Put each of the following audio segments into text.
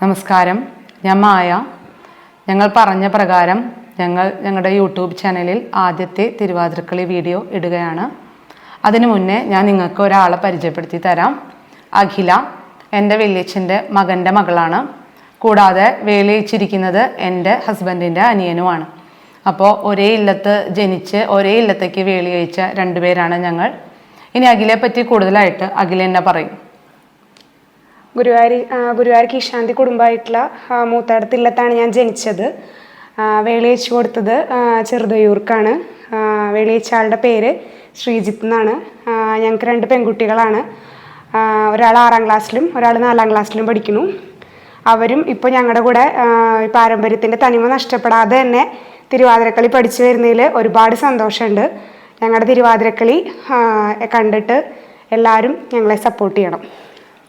നമസ്കാരം. ഞാൻ മായ. ഞങ്ങൾ പറഞ്ഞ പ്രകാരം ഞങ്ങൾ ഞങ്ങളുടെ യൂട്യൂബ് ചാനലിൽ ആദ്യത്തെ തിരുവാതിരക്കളി വീഡിയോ ഇടുകയാണ്. അതിനു മുന്നേ ഞാൻ നിങ്ങൾക്ക് ഒരാളെ പരിചയപ്പെടുത്തി തരാം. അഖില എന്റെ വലിയച്ഛന്റെ മകന്റെ മകളാണ്. കൂടാതെ വേലയിച്ചിരിക്കുന്നത് എന്റെ ഹസ്ബൻഡിന്റെ അനിയനുമാണ്. അപ്പോൾ ഒരേ ഇല്ലത്ത് ജനിച്ച് ഒരേ ഇല്ലത്തേക്ക് വേലി അയച്ച രണ്ടുപേരാണ് ഞങ്ങൾ. ഇനി അഖിലയെ പറ്റി കൂടുതലായിട്ട് അഖില എന്നെ പറയും. ഗുരുവായൂർ ഗുരുവായൂർ കീശാന്തി കുടുംബമായിട്ടുള്ള മൂത്താടത്തില്ലത്താണ് ഞാൻ ജനിച്ചത്. വേളിയച്ച് കൊടുത്തത് ചെറുതയൂർക്കാണ് ആ, വേളിയച്ച ആളുടെ പേര് ശ്രീജിത്ത് എന്നാണ്. ഞങ്ങൾക്ക് രണ്ട് പെൺകുട്ടികളാണ്. ഒരാൾ ആറാം ക്ലാസ്സിലും ഒരാൾ നാലാം ക്ലാസ്സിലും പഠിക്കുന്നു. അവരും ഇപ്പോൾ ഞങ്ങളുടെ കൂടെ പാരമ്പര്യത്തിന്റെ തനിമ നഷ്ടപ്പെടാതെ തന്നെ തിരുവാതിരക്കളി പഠിച്ചു വരുന്നതിൽ ഒരുപാട് സന്തോഷമുണ്ട് ഞങ്ങളുടെ തിരുവാതിരക്കളി കണ്ടിട്ട് എല്ലാവരും ഞങ്ങളെ സപ്പോർട്ട് ചെയ്യണം.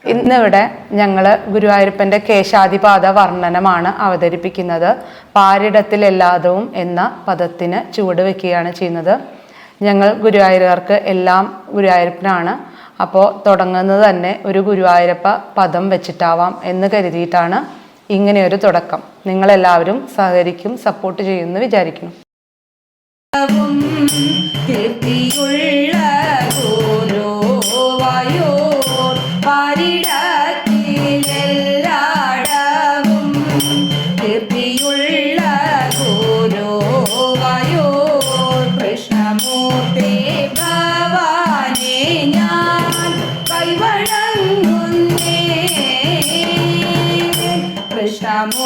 ഇന്നിവിടെ ഞങ്ങൾ ഗുരുവായൂരപ്പന്റെ കേശാതിപാത വർണനമാണ് അവതരിപ്പിക്കുന്നത്. പാരിടത്തിലെല്ലാതവും എന്ന പദത്തിന് ചുവട് വയ്ക്കുകയാണ് ചെയ്യുന്നത്. ഞങ്ങൾ ഗുരുവായൂരുകാർക്ക് എല്ലാം ഗുരുവായൂരപ്പനാണ്. അപ്പോൾ തുടങ്ങുന്നത് തന്നെ ഒരു ഗുരുവായൂരപ്പ പദം വെച്ചിട്ടാവാം എന്ന് കരുതിയിട്ടാണ് ഇങ്ങനെയൊരു തുടക്കം. നിങ്ങളെല്ലാവരും സഹകരിക്കും സപ്പോർട്ട് ചെയ്യുമെന്ന് വിചാരിക്കുന്നു.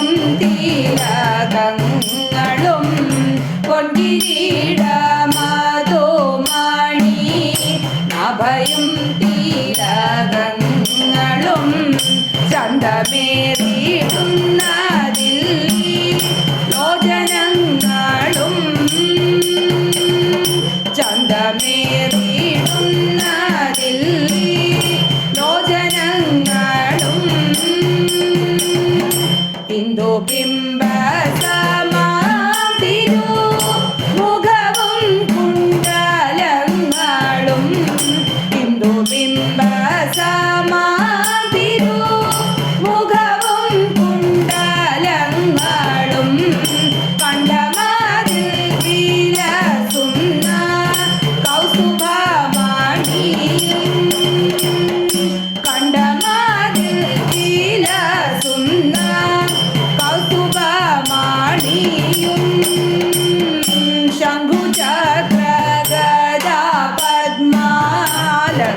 നഭയും തീരകങ്ങളും പൊൻകിരീട മധുമണി നഭയും തീരകങ്ങളും ചന്തമേറിയിടുന്നതിൽ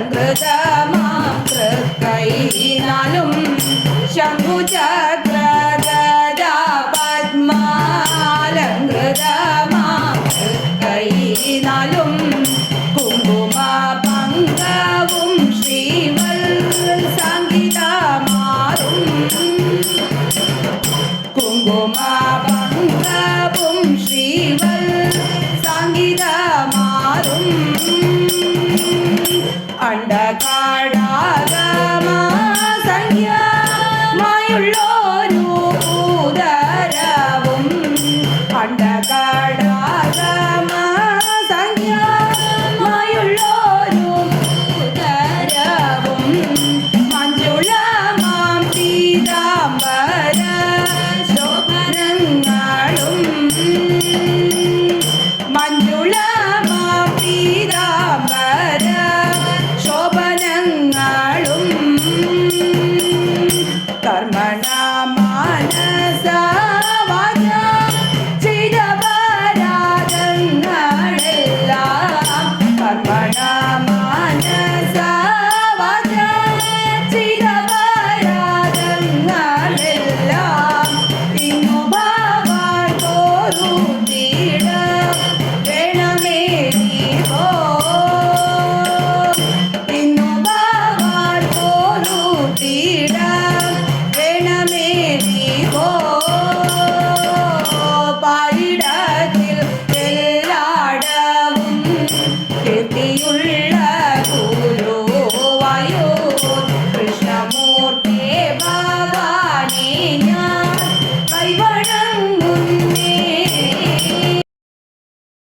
പദ്മാലങ്കൃതമാം തൃക്കൈനാലും Radha Canada.